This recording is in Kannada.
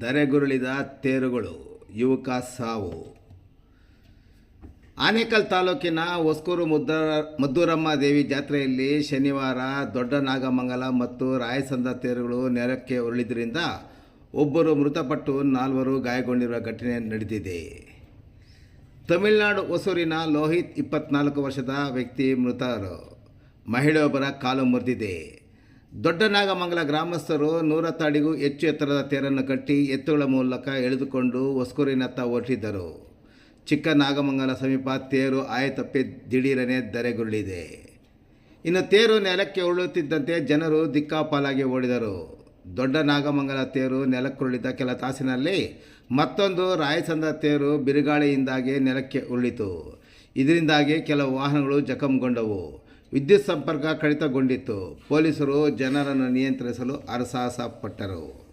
ಧರೆಗುರುಳಿದ ತೇರುಗಳು, ಯುವಕ ಸಾವು. ಆನೇಕಲ್ ತಾಲೂಕಿನ ಹೊಸ್ಕೂರು ಮುದ್ದ ಮದ್ದೂರಮ್ಮ ದೇವಿ ಜಾತ್ರೆಯಲ್ಲಿ ಶನಿವಾರ ದೊಡ್ಡ ನಾಗಮಂಗಲ ಮತ್ತು ರಾಯಸಂದ ತೇರುಗಳು ನೆರಕ್ಕೆ ಉರುಳಿದ್ರಿಂದ ಒಬ್ಬರು ಮೃತಪಟ್ಟು ನಾಲ್ವರು ಗಾಯಗೊಂಡಿರುವ ಘಟನೆ ನಡೆದಿದೆ. ತಮಿಳುನಾಡು ಹೊಸೂರಿನ ಲೋಹಿತ್ ಇಪ್ಪತ್ನಾಲ್ಕು ವರ್ಷದ ವ್ಯಕ್ತಿ ಮೃತರು. ಮಹಿಳೆಯೊಬ್ಬರ ಕಾಲು ಮುರಿದಿದೆ. ದೊಡ್ಡ ನಾಗಮಂಗಲ ಗ್ರಾಮಸ್ಥರು ನೂರ ತಾಡಿಗೂ ಹೆಚ್ಚು ಎತ್ತರದ ತೇರನ್ನು ಕಟ್ಟಿ ಎತ್ತುಗಳ ಮೂಲಕ ಎಳೆದುಕೊಂಡು ಹೊಸ್ಕೂರಿನತ್ತ ಹೊರಟಿದ್ದರು. ಚಿಕ್ಕ ನಾಗಮಂಗಲ ಸಮೀಪ ತೇರು ಆಯತಪ್ಪಿ ದಿಢೀರನೆ ಧರೆಗುರುಳಿದೆ. ಇನ್ನು ತೇರು ನೆಲಕ್ಕೆ ಉರುಳುತ್ತಿದ್ದಂತೆ ಜನರು ದಿಕ್ಕಾಪಾಲಾಗಿ ಓಡಿದರು. ದೊಡ್ಡ ನಾಗಮಂಗಲ ತೇರು ನೆಲಕ್ಕುರುಳಿದ ಕೆಲ ತಾಸಿನಲ್ಲಿ ಮತ್ತೊಂದು ರಾಯಸಂದ ತೇರು ಬಿರುಗಾಳಿಯಿಂದಾಗಿ ನೆಲಕ್ಕೆ ಉರುಳಿತು. ಇದರಿಂದಾಗಿ ಕೆಲವು ವಾಹನಗಳು ಜಖಂಗೊಂಡವು. ವಿದ್ಯುತ್ ಸಂಪರ್ಕ ಕಡಿತಗೊಂಡಿತ್ತು. ಪೊಲೀಸರು ಜನರನ್ನು ನಿಯಂತ್ರಿಸಲು ಹರಸಾಹಸ ಪಟ್ಟರು